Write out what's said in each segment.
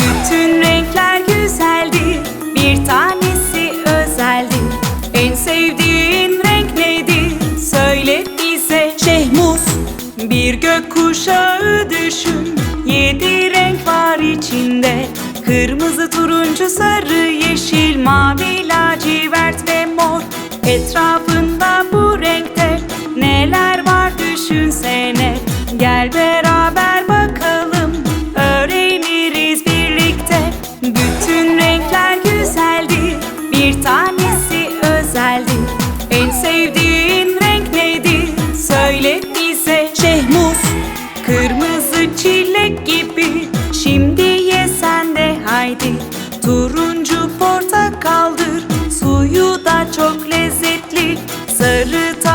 Bütün renkler güzeldir Bir tanesi özeldir En sevdiğin renk nedir? Söyle bize. Şehmuz. Bir gökkuşağı düşün Yedi renk var içinde. Kırmızı, turuncu, sarı, yeşil, mavi, lacivert ve mor. Etrafın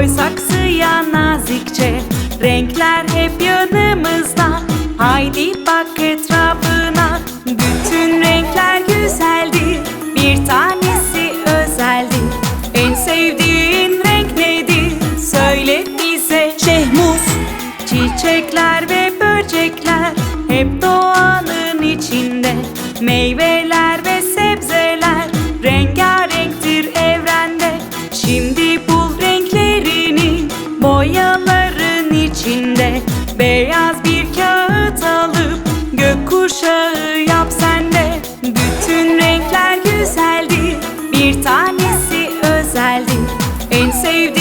Koy saksıya nazikçe Renkler hep yanımızda. Haydi bak etrafına Bütün renkler güzeldir Bir tanesi özeldir En sevdiğin renk nedir? Söyle bize. Şehmuz. Çiçekler ve böcekler Hep doğanın içinde. Meyveler ve sebzeler Rengarenktir evrende. Şimdi içinde Beyaz bir kağıt alıp Gökkuşağı yap sen de. Bütün renkler güzeldir Bir tanesi özeldir En sevdiğin